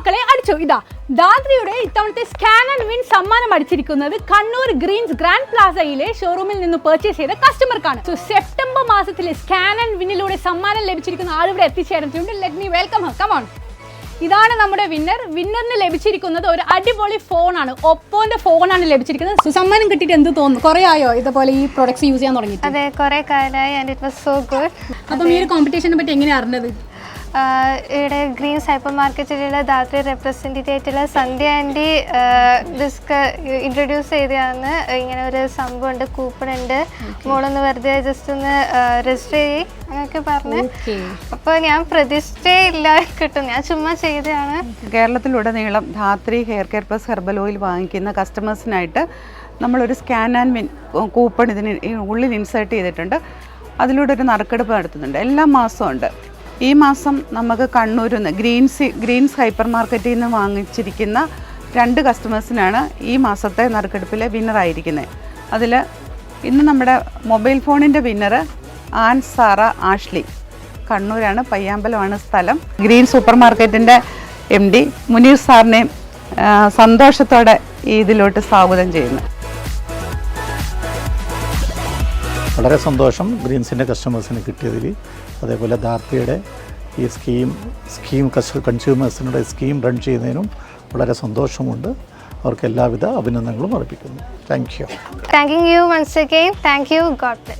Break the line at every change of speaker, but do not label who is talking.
മക്കളെ അടിച്ചു. ഇതാ ദാദ്രിയുടെ ഇത്തവണത്തെ സ്കാൻ ആൻഡ് വിൻ സമ്മാനം അടിച്ചിരിക്കുന്നത് കണ്ണൂർ ഗ്രീൻസ് ഗ്രാൻഡ് പ്ലാസയിലെ ഷോറൂമിൽ നിന്ന് പർച്ചേസ് ചെയ്ത കസ്റ്റമർക്കാണ് സോ സെപ്റ്റംബർ മാസത്തിലെ സ്കാൻ ആൻഡ് വിന്നിലൂടെ സമ്മാനം ലഭിച്ചിരിക്കുന്ന ആളിവിടെ എത്തിച്ചേർന്നിട്ടുണ്ട്. Let me welcome come on ഇതാണ് നമ്മുടെ വിന്നർ വിന്നറിന് ലഭിച്ചിരിക്കുന്നത് ഒരു അടിപൊളി ഫോണാണ് ഒപ്പോന്റെ ഫോണാണ് ലഭിച്ചിരിക്കുന്നത്. സുസമ്മാനം കിട്ടിയിട്ട് എന്ത് തോന്നുന്നു? കുറെ ആയോ ഇതുപോലെ ഈ പ്രൊഡക്ട്സ് യൂസ് ചെയ്യാൻ തുടങ്ങി
അതെ കുറെ കാലമായി and it was so good
അപ്പം ഈ ഒരു കോമ്പറ്റീഷനെ പറ്റി എങ്ങനെയാണ് അറിഞ്ഞത്?
ഇവിടെ ഗ്രീൻ സൈപ്പർ മാർക്കറ്റിലുള്ള ധാത്രി റെപ്രസെന്റേറ്റീവ് ആയിട്ടുള്ള സന്ധ്യ ആന്റി ഡിസ്ക് ഇൻട്രൊഡ്യൂസ് ചെയ്തതാണ്. ഇങ്ങനെ ഒരു സംഭവം ഉണ്ട് കൂപ്പൺ ഉണ്ട് മോളൊന്ന് വെറുതെ ജസ്റ്റ് ഒന്ന് രജിസ്റ്റർ ചെയ്യ് അങ്ങനെയൊക്കെ പറഞ്ഞ്. അപ്പോൾ ഞാൻ പ്രതീക്ഷിച്ചേയില്ല കിട്ടും. ഞാൻ ചുമ്മാ ചെയ്തതാണ്.
കേരളത്തിലുടനീളം Dhathri hair care plus herbal oil വാങ്ങിക്കുന്ന കസ്റ്റമേഴ്സിനായിട്ട് നമ്മളൊരു സ്കാൻ ആൻഡ് വിൻ കൂപ്പൺ ഇതിന് ഉള്ളിൽ ഇൻസേർട്ട് ചെയ്തിട്ടുണ്ട്. അതിലൂടെ ഒരു നറുക്കെടുപ്പ് നടത്തുന്നുണ്ട്. എല്ലാ മാസവും ഉണ്ട്. ഈ മാസം നമുക്ക് കണ്ണൂരിൽ നിന്ന് ഗ്രീൻസ് ഗ്രീൻസ് ഹൈപ്പർ മാർക്കറ്റിൽ നിന്ന് വാങ്ങിച്ചിരിക്കുന്ന രണ്ട് കസ്റ്റമേഴ്സിനാണ് ഈ മാസത്തെ നറുക്കെടുപ്പിലെ വിന്നറായിരിക്കുന്നത് അതിൽ ഇന്ന് നമ്മുടെ മൊബൈൽ ഫോണിന്റെ വിന്നർ ആൻ സാറ ആഷ്ലി. കണ്ണൂരാണ് പയ്യാമ്പലമാണ് സ്ഥലം. ഗ്രീൻ സൂപ്പർ മാർക്കറ്റിന്റെ എം ഡി മുനീർ സാറിനെയും സന്തോഷത്തോടെ ഇതിലോട്ട് സ്വാഗതം ചെയ്യുന്നു.
വളരെ സന്തോഷം ഗ്രീൻസിന്റെ കസ്റ്റമേഴ്സിന് കിട്ടിയതിൽ. അതേപോലെ ധാർത്തിയുടെ ഈ സ്കീം സ്കീം കൺസ്യൂമേഴ്സിനുടെ സ്കീം റൺ ചെയ്യുന്നതിനും വളരെ സന്തോഷമുണ്ട്. അവർക്ക് എല്ലാവിധ അഭിനന്ദനങ്ങളും അർപ്പിക്കുന്നു. Thank you.
Thank you once again thank you God